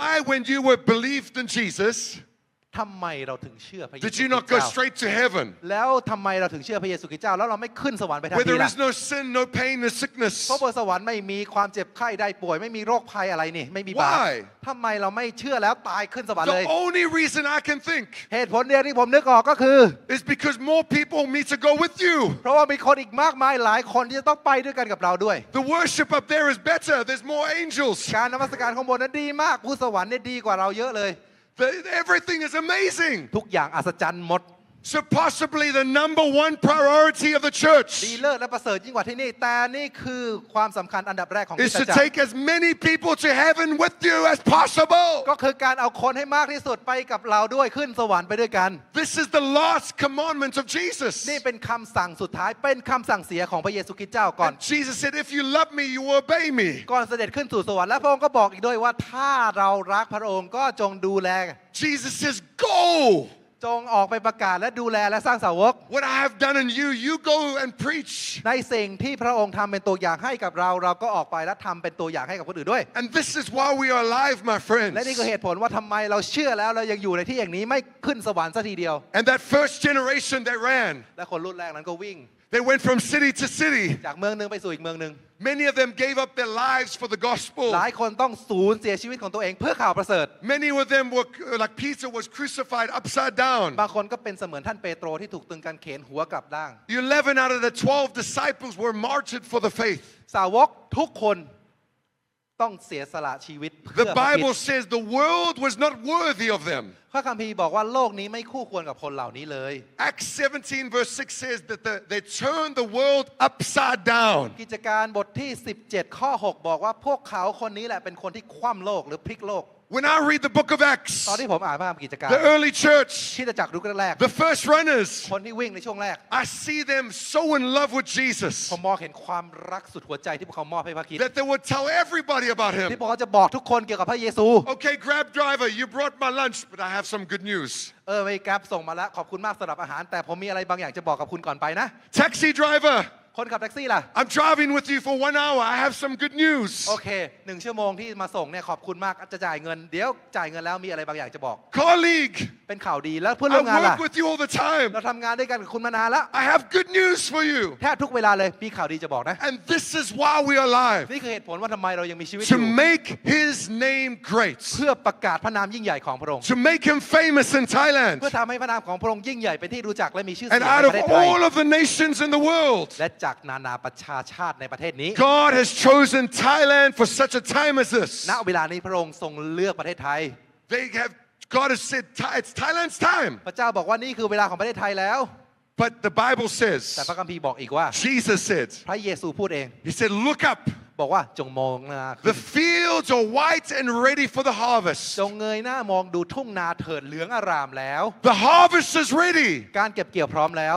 Why, when you were believed in Jesus, ทำไมเราถึงเชื่อพระเยซู did คริ you สต์ not เจ้า go straight to heaven? แล้วทำไมเราถึงเชื่อพระเยซูคริสต์เจ้าแล้วเราไม่ขึ้นสวรรค์ไปทัน Where ที there ล่ะ is no sin, no pain, no sickness. เพราะบนสวรรค์ไม่มีความเจ็บไข้ได้ป่วยไม่มีโรคภัยอะไรนี่ไม่มีบาป Why? ทำไมเราไม่เชื่อแล้วตายขึ้นสวรรค์เลย The only reason I can think เหตุผลเดียวที่ผมนึกออกก็คือ is because more people need to go with you. เพราะว่ามีคนอีกมากมายหลายคนที่จะต้องไปด้วยกันกับเราด้วย The worship up there is better. There's more angels. การนมัสการข้างบนนั้นดีมากผู้สวรรค์เนี่ยดีกว่าเราเยอะเลย The- everything is amazing. ทุกอย่างอัศจรรย์หมด So possibly the number one priority of the ดี church เลิศและประเสริฐยิ่งกว่าที่นี่ แต่นี่คือความสำคัญอันดับแรกของคริ is สต to จักร take as many people to heaven with you as possible. ก็คือการเอาคนให้มากที่สุดไปกับเราด้วยขึ้นสวรรค์ไปด้วยกัน This is the last commandment of Jesus. นี่เป็นคำสั่งสุดท้ายเป็นคำสั่งเสียของพระเยซูคริสต์เจ้าก่อน And Jesus said, If you love me, you will obey me. ก่อนเสด็จขึ้นสู่สวรรค์และพระองค์ก็บอกอีกด้วยว่าถ้าเรารักพระองค์ก็จงดูแล Jesus says, Go. จงออกไปประกาศและดูแลและสร้างสาวก What I have done in you, you go and preach. ในสิ่งที่พระองค์ทำเป็นตัวอย่างให้กับเราเราก็ออกไปและทำเป็นตัวอย่างให้กับคนอื่นด้วย And this is why we are alive, my friends. และนี่คือเหตุผลว่าทำไมเราเชื่อแล้วเรายังอยู่ในที่อย่างนี้ไม่ขึ้นสวรรค์สักทีเดียว And that first generation that ran, และคนรุ่นแรกนั้นก็วิ่ง they went from city to city. จากเมืองหนึ่งไปสู่อีกเมืองหนึ่ง Many of them gave up their lives for the gospel. หลายคนต้องสูญเสียชีวิตของตัวเองเพื่อข่าวประเสริฐ Many of them were like Peter was crucified upside down. บางคนก็เป็นเสมือนท่านเปโตรที่ถูกตึงกางเขนหัวกลับด้าง 11 out of the 12 disciples were martyred for the faith. สาวกทุกคน ต้องเสียสละชีวิตเพื่ The อพระคริ Bible สต์ says the world was not worthy of them. พระคัมภีร์บอกว่าโลกนี้ไม่คู่ควรกับคนเหล่านี้เลย Acts 17, verse 6 says that the, they turned the world upside down. กิจการบทที่ 17 ข้อ 6 บอกว่าพวกเขาคนนี้แหละเป็นคนที่คว่ำโลกหรือพลิกโลก When I read the book of Acts, ตอนที่ผมอ่านพระธรรมกิจการ the early church, ที่จะจักรุกแรก the first runners, ๆคนที่วิ่งในช่วงแรก I see them so in love with Jesus ผมมองเห็นความรักสุดหัวใจที่พวกเขามอบให้พระคริสต์ that they would tell everybody about ที่ him. พวกเขาจะบอกทุกคนเกี่ยวกับพระเยซู Okay, grab driver, you brought my lunch, but I have some good news. เออไม่กราฟส่งมาแล้วขอบคุณมากสำหรับอาหาร แต่ผมมีอะไรบางอย่างจะบอกกับคุณก่อนไปนะ Taxi driver, คนขับแท็กซี่ล่ะ I'm driving with you for one hour. I have some good news. โอเคหนึ่งชั่วโมงที่มาส่งเนี่ยขอบคุณมากจะจ่ายเงินเดี๋ยวจ่ายเงินแล้วมีอะไรบางอย่างจะบอก Colleague, เป็นข่าวดีแล้วเพื่อนร่วมงาน I ล่ะ work with you all the time. เราทำงานด้วยกันกับคุณมานานแล้ว I have good news for you. แทบทุกเวลาเลยมีข่าวดีจะบอกนะ And this is why we are alive นี่คือเหตุผลว่าทำไมเรายังมีชีวิตอ to ยู่ make his name great, เพื่อประกาศพระนามยิ่งใหญ่ของพระองค์ to make him famous in เพื่อ Thailand ทำให้พระนามของพระองค์ยิ่งใหญ่เป็นที่รู้จักและมีชื่อเสีย and งใน out ป of ระเทศไทย all of the nations in the world. และจากนานาประชาชาติในประเทศนี้ God has chosen Thailand for such a time as this. ณเวลานี้พระองค์ทรงเลือกประเทศไทย They have God has said "Thai- it's Thailand's time. พระเจ้าบอกว่านี่คือเวลาของประเทศไทยแล้ว But the Bible แต่ says, พระคัมภีร์บอกอีกว่า Jesus said, พระเยซูพูดเอง He said, Look up. บอกว่าจงมองหน้าขึ้ The น fields are white and ready for the harvest. จงเงยหน้ามองดูทุ่งนาเถิดเหลืองอารามแล้ว The harvest is ready, การเก็บเกี่ยวพร้อมแล้ว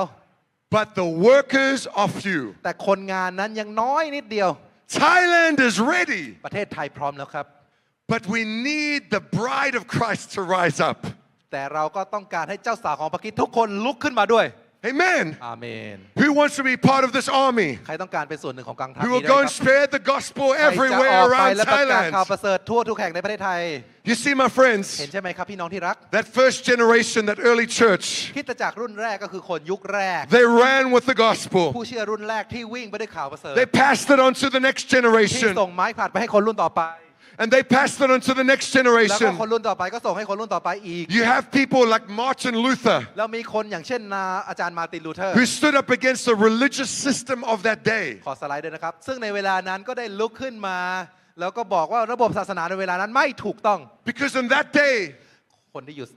but the workers are few. แต่คนงานนั้นยังน้อยนิดเดียว Thailand is ready, ประเทศไทยพร้อมแล้วครับ but we need the bride of Christ to rise up. แต่เราก็ต้องการให้เจ้าสาวของพระคริสต์ทุกคนลุกขึ้นมาด้วย Amen. อาเมน Who wants to be part of this army? ใครต้องการเป็นส่วนหนึ่งของกองทัพ Who นี้ will ด้วย go ค and รับ spread the gospel ใครจะ everywhere ออกไป around และประกาศข่าว Thailand? ประเสริฐทั่วทุกแห่งในประเทศไทย You see, my friends, เห็นใช่ไหมครับพี่น้องที่รัก that first generation, that early church, คริดจักรรุ่นแรกก็คือคนยุคแรก they ran with the gospel. ผู้เชื่อรุ่นแรกที่วิ่งไปด้วยข่าวประเสริฐ They passed it on to the next ที่ generation, ส่งไม้ผลัดไปให้คนรุ่นต่อไป And they passed it on to the next แล้วก็ generation. คนรุ่นต่อไปก็ส่งให้คนรุ่นต่อไปอีก You have people like Martin Luther แล้วมีคนอย่างเช่นนาอาจารย์มาร์ตินลูเทอร์ who stood up against the religious system of that day. ขอสไลด์ด้วยนะครับ ซึ่งในเวลานั้นก็ได้ลุกขึ้นมา แล้วก็บอกว่าระบบศาสนาในเวลานั้นไม่ถูกต้อง Because in that day, คนที่อยู่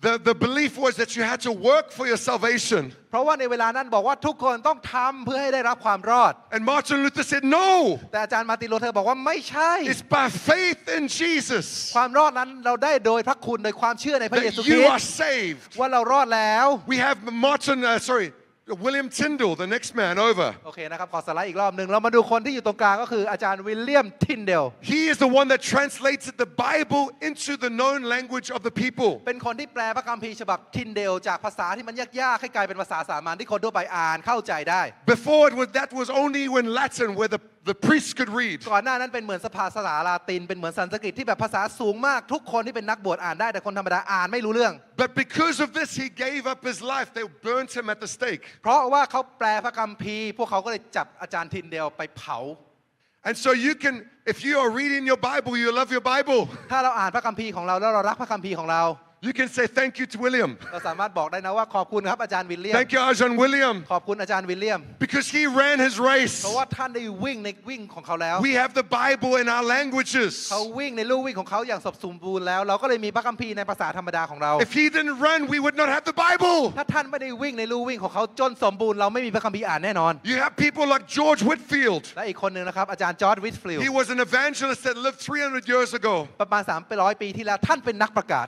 the, the belief was that you had to work for your salvation. เพราะว่าในเวลานั้นบอกว่าทุกคนต้องทำเพื่อให้ได้รับความรอด And Martin Luther said, No, แต่อาจารย์มาร์ตินลูเทอร์บอกว่าไม่ใช่ it's by faith in Jesus ความรอดนั้นเราได้โดยพระคุณโดยความเชื่อในพระเย that ซูคริ you ส are ต์ saved. ว่าเรารอดแล้ว We have Martin, uh, sorry, William Tyndall, the next man over. โอเคนะครับขอสไลด์อีกรอบหนึ่งเรามาดูคนที่อยู่ตรงกลางก็คืออาจารย์วิลเลียมทินเดล He is the one that translated the Bible into the known language of the people. เป็นคนที่แปลพระคัมภีร์ฉบับทินเดลจากภาษาที่มันยากๆให้กลายเป็นภาษาสามัญที่คนทั่วไปอ่านเข้าใจได้ Before it was that was only when Latin, where the the priests could read. ก่อนหน้านั้นเป็นเหมือนสภาษาลาตินเป็นเหมือนสันสกฤตที่แบบภาษาสูงมากทุกคนที่เป็นนักบวชอ่านได้แต่คนธรรมดาอ่านไม่รู้เรื่อง But because of this, he gave up his life. They burnt him at the stake. เพราะว่าเขาแปลพระคัมภีร์พวกเขาก็เลยจับอาจารย์ทินเดลไปเผา And so you can, if you are reading your Bible, you love your Bible, ถ้าเราอ่านพระคัมภีร์ของเราแล้วเรารักพระคัมภีร์ของเรา you can say thank you to William. เราสามารถบอกได้นะว่าขอบคุณครับอาจารย์วิลเลียม Thank you, Ajahn William, ขอบคุณอาจารย์วิลเลียม because he ran his race. เพราะว่าท่านได้วิ่งในวิ่งของเขาแล้ว We have the Bible in our languages. เขาวิ่งในลู่วิ่งของเขาอย่างสมบูรณ์แล้ว เราก็เลยมีพระคัมภีร์ในภาษาธรรมดาของเรา If he didn't run, we would not have the Bible. ถ้าท่านไม่ได้วิ่งในลู่วิ่งของเขาจนสมบูรณ์เราไม่มีพระคัมภีร์อ่านแน่นอน You have people like George Whitfield. และอีกคนหนึ่งนะครับอาจารย์จอร์ดวิสฟิล He was an evangelist that lived 300 years ago. ประมาณ300ปีที่แล้วท่านเป็นนักประกาศ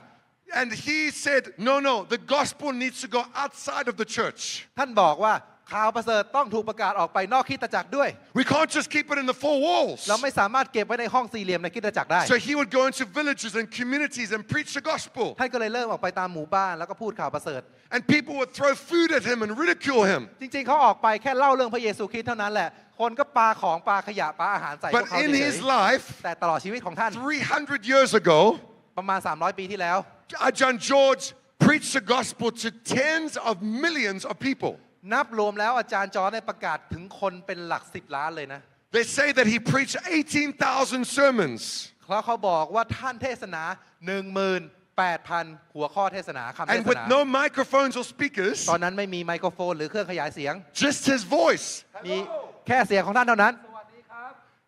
And he said, No, no, the gospel needs to go outside of the church. ท่านบอกว่าข่าวประเสริฐต้องถูกประกาศออกไปนอกคริดจักรด้วย We can't just keep it in the four walls. เราไม่สามารถเก็บไว้ในห้องสี่เหลี่ยมในคริดจักรได้ So he would go into villages and communities and preach the gospel. ท่านก็เลยเริ่มออกไปตามหมู่บ้านแล้วก็พูดข่าวประเสริฐ And people would throw food at him and ridicule him. จริงๆเขาออกไปแค่เล่าเรื่องพระเยซูคริสต์เท่านั้นแหละ คนก็ปาของปาขยะปาอาหารใส่พว But กเขา in เฉย his life, ๆแต่ตลอดชีวิตของท่าน 300 years ago, ประมาณ 300 ปีที่แล้ว Ajahn George preached the gospel to tens of millions of people. นับรวมแล้วอาจารย์จอร์จได้ประกาศถึงคนเป็นหลักสิบล้านเลยนะ They say that he preached 18,000 sermons. เพราะเขาบอกว่าท่านเทศนา 18,000 หัวข้อเทศนาคำเท And ศ with นา no microphones or speakers, ตอนนั้นไม่มีไมโครโฟนหรือเครื่องขยายเสียง just his voice. มีแค่เสียงของท่านเท่านั้น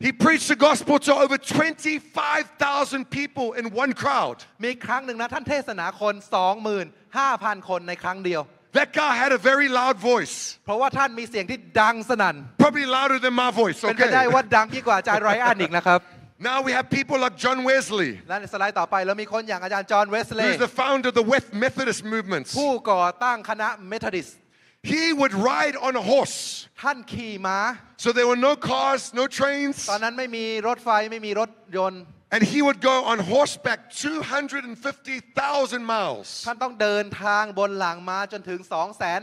He preached the gospel to over 25,000 people in one crowd. มีครั้งหนึ่งนะท่านเทศนาคน 25,000 คนในครั้งเดียว That guy had a very loud voice, เพราะว่าท่านมีเสียงที่ดังสนั่น probably louder than my voice. เป็นไปได้ Okay. ว่าดังยิ่งกว่าอาจารย์ไรอันอีกนะครับ Now we have people like John Wesley, และในสไลด์ต่อไปเรามีคนอย่างอาจารย์จอห์นเวสเล who's ย์ the founder of the West Methodist movement. ผู้ก่อตั้งคณะเมทอดิส He would ride on a horse. ท่านขี่ม้า So there were no cars, no trains. ตอนนั้นไม่มีรถไฟไม่มีรถยนต์ And he would go on horseback 250,000 miles. ท่านต้องเดินทางบนหลังม้าจนถึง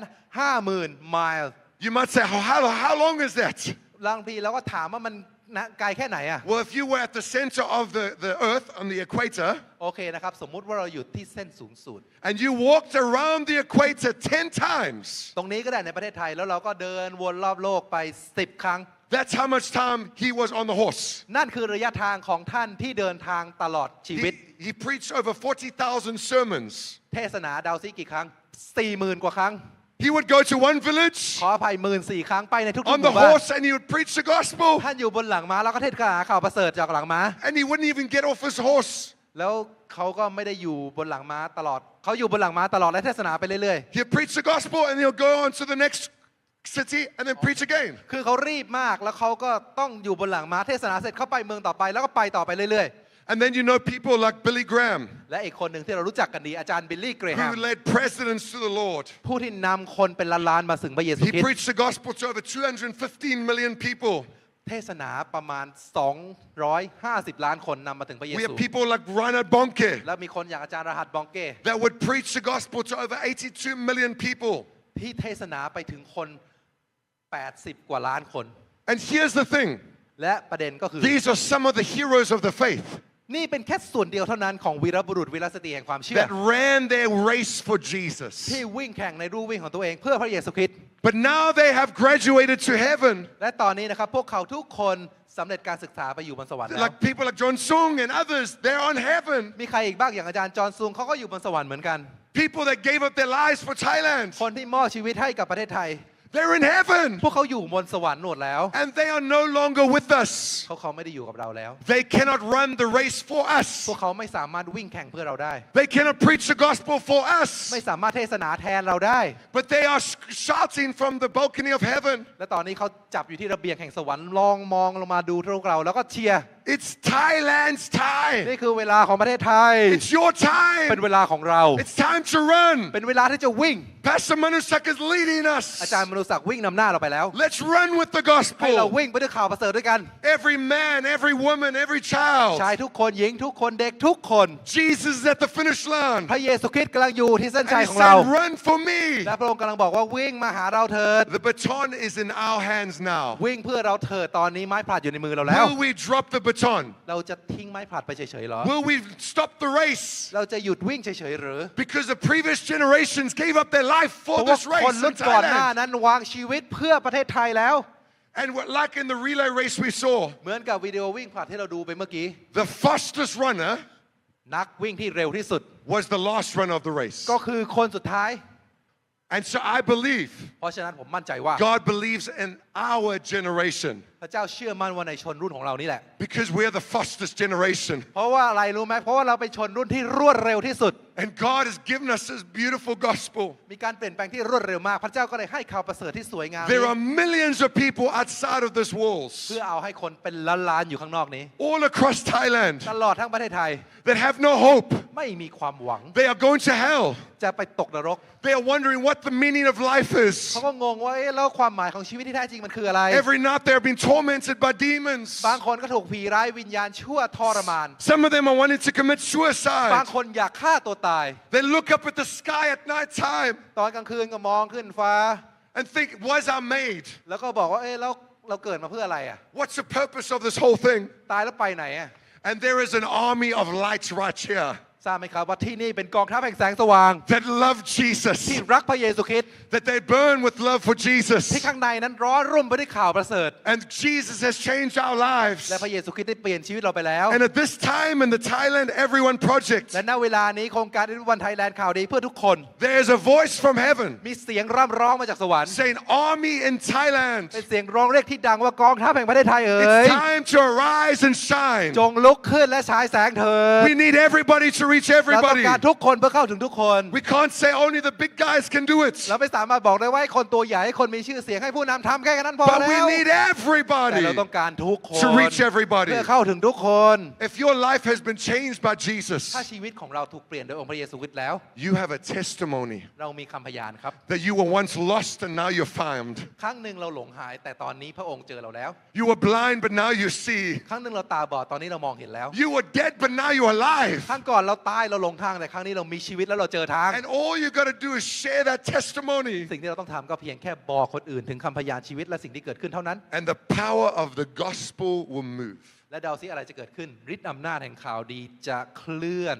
250,000 ไมล์ You might say, how, how, how long is that? บางทีเราก็ถามว่ามัน นะไกลแค่ไหนอะ Well, if you were at the center of the, the earth on the equator โอเคนะครับ สมมุติว่าเราอยู่ที่เส้นศูนย์สูตร and you walked around the equator 10 times, ตรงนี้ก็ได้ในประเทศไทยแล้วเราก็เดินวนรอบโลกไป 10 ครั้ง that's how much time he was on the horse. นั่นคือระยะทางของท่านที่เดินทางตลอดชีวิต He, he preached over 40,000 sermons. เทศนาดาวซิกี่ครั้ง 40,000 กว่าครั้ง He would go to one village ขออภัยหมื่นสี่ครั้งไปในทุกๆห on the มู่บ้าน horse and he would preach the gospel ท่านอยู่บนหลังม้าแล้วก็เทศนาข่าวประเสริฐจากหลังม้า and he wouldn't even get off his horse. แล้วเขาก็ไม่ได้อยู่บนหลังม้าตลอด เขาอยู่บนหลังม้าตลอดและเทศนาไปเรื่อย He'll preach the gospel and he'll go on to the next city and then preach again. ๆ คือเขารีบมากแล้วเขาก็ต้องอยู่บนหลังม้าเทศนาเสร็จเขาไปเมืองต่อไปแล้วก็ไปต่อไปเรื่อย And then you know people like Billy Graham ๆ และอีกคนหนึ่งที่เรารู้จักกันดีอาจารย์บิลลี่เกรแฮม who led presidents to the Lord. ผู้ที่นำคนเป็นล้านๆมาสึงพระเยซู He คริสต์ preached the gospel to over 215 million people. เทศนาประมาณ 250 ล้านคนนำมาถึงพระเย We ซู have people like Reinhard Bonke แล้วมีคนอย่างอาจารย์รหัสบองเก้ that would preach the gospel to over 82 million people. ที่เทศนาไปถึงคน 80 กว่าล้านคน And here's the thing และประเด็นก็คือ these are some of the heroes of the faith นี่เป็นแค่ส่วนเดียวเท่านั้นของวีรบุรุษวีรสตรีแห่งความเชื่อ that ran their race for Jesus. ที่วิ่งแข่งในรูวิ่งของตัวเองเพื่อพระเยซูคริสต์ But now they have graduated to heaven. และตอนนี้นะครับพวกเขาทุกคนสำเร็จการศึกษาไปอยู่บนสวรรค์แล้ว Like people like John Sung and others, they're on heaven. มีใครอีกบ้างอย่างอาจารย์จอห์นซุงเขาก็อยู่บนสวรรค์เหมือนกัน People that gave up their lives for Thailand, คนที่มอบชีวิตให้กับประเทศไทย they're in heaven. พวกเขาอยู่บนสวรรค์หมดแล้ว And they are no longer with us. เขาเขาไม่ได้อยู่กับเราแล้ว They cannot run the race for พ us. วกเขาไม่สามารถวิ่งแข่งเพื่อเราได้ They cannot preach the gospel for us. ไม่สามารถเทศนาแทนเราได้ But they are sh- shouting from the balcony of heaven. และตอนนี้เขาจับอยู่ที่ระเบียงแห่งสวรรค์ลองมองลงมาดูพวกเรา แล้วก็เชียร์ It's Thailand's time. นี่คือเวลาของประเทศไทย It's your เป็น time. เวลาของเรา It's time to run. เป็นเวลาที่จะวิ่ง Pastor Manusak is leading อา us. จารย์มนุศักดิ์วิ่งนำหน้าเราไปแล้ว Let's run with the ให้เรา gospel. วิ่งไปด้วยข่าวประเสริฐด้วยกัน Every man, every woman, every child. ชายทุกคนหญิงทุกคนเด็กทุกคน Jesus is at the finish line. พระเยซูคริสต์กำลังอยู่ที่เส้น And ชัย he ของเรา said, Run for me. และพระองค์กำลังบอกว่าวิ่งมาหาเราเถิด The baton is in our hands now. วิ่งเพื่อเราเถิดตอนนี้ไม้ผลัดอยู่ในมือเราแล้ว Will we drop the baton? เราจะทิ้งไม้ผลัดไปเฉยๆเหรอ Will we stop the race? เราจะหยุดวิ่งเฉยๆหรือ Because the previous generations gave up their life เพราะ for ว่า this คน race รุ่ in นก่อนหน้า Thailand. นั้นวางชีวิตเพื่อประเทศไทยแล้ว And what- like in the relay race we saw, เหมือนกับวิดีโอวิ่งผลัดที่เราดูไปเมื่อกี้ the fastest runner นักวิ่งที่เร็วที่สุด was the last runner of the race. ก็คือคนสุดท้าย And so I believe เพราะฉะนั้นผมมั่นใจว่า God believes in our generation พระเจ้าเชื่อมั่นว่าในชนรุ่นของเรานี่แหละ because we're the fastest generation. เพราะว่าอะไรรู้ไหมเพราะว่าเราเป็นชนรุ่นที่รวดเร็วที่สุด And God has given us this beautiful gospel. มีการเปลี่ยนแปลงที่รวดเร็วมาก พระเจ้าก็เลยให้ข่าวประเสริฐที่สวยงาม There นี้ are millions of people outside of this walls, เพื่อเอาให้คนเป็นล้านๆอยู่ข้างนอกนี้ all across Thailand, ตลอดทั้งประเทศไทย that have no hope. ไม่มีความหวัง They are going to hell. จะไปตกนรก They are wondering what the meaning of life เขา is. ก็งงว่าเอ๊ะแล้วความหมายของชีวิตที่แท้จริง มันคืออะไร Every night they are being tormented by demons. บางคนก็ถูกผีร้ายวิญญาณชั่วทรมาน Some of them are wanting to commit บาง suicide. คนอยากฆ่าตัวตาย They look up at the sky at night time ตอนกลางคืนก็มองขึ้นฟ้า and think, was I made? แล้วก็บอกว่าเอ๊ะแล้วเราเกิดมาเพื่ออะไรอ่ะ What's the purpose of this whole thing? ตายแล้วไปไหนอ่ะ And there is an army of lights right here ทราบไหมครับว่าที่นี่เป็นกองทัพแห่งแสงสว่าง that love ที่ Jesus, รักพระเยซูคริสต์ that they burn with love for ที่ Jesus. ข้างในนั้นร้อนรุ่มไปด้วยข่าวประเสริฐ And Jesus has changed our และ lives. พระเยซูคริสต์ได้เปลี่ยนชีวิตเราไปแล้ว And at this time in the Thailand Everyone Project, และณเวลานี้โครงการอิวันไทยแลนด์ข่าวดีเพื่อทุกคน there's a voice from heaven มีเสียงร่ำร้องมาจากสวรรค์ saying, Army in เป็น Thailand, เสียงร้องเรียกที่ดังว่ากองทัพแห่งประเทศไทยเอ๋ย it's time to arise and shine. จงลุกขึ้นและฉายแสงเถิด We need everybody to reach เราต้อง everybody. การทุกคนเพื่อเข้าถึงทุกคน We can't say only the big guys can do it, เราไม่สามารถบอกได้ว่าให้คนตัวใหญ่ให้คนมีชื่อเสียงให้ผู้นำทำแค่นั้นพอ but แล้ we ว need แต่ everybody เราต้องการทุกคน to reach everybody. เพื่อเข้าถึงทุกคน If your life has been changed by Jesus, ถ้าชีวิตของเราถูกเปลี่ยนโดยองค์พระเยซูคริสต์แล้ว you have a testimony เรามีคำพยานครับ that you were once lost and now you're found. ครั้งหนึ่งเราหลงหาย แต่ตอนนี้พระองค์เจอเราแล้ว You were blind, but now you see. ครั้งหนึ่งเราตาบอดตอนนี้เรามองเห็นแล้ว You were dead, but now you're alive. ครั้งก่อนเรา ตายเราหลงทางแต่ครั้งนี้เรามีชีวิตแล้วเราเจอทาง And all you got to do is share that testimony. สิ่งที่เราต้องทำก็เพียงแค่บอกคนอื่นถึงคำพยานชีวิตและสิ่งที่เกิดขึ้นเท่านั้น And the power of the gospel will move. และเดาซิอะไรจะเกิดขึ้นฤทธิ์อำนาจแห่งข่าวดีจะเคลื่อน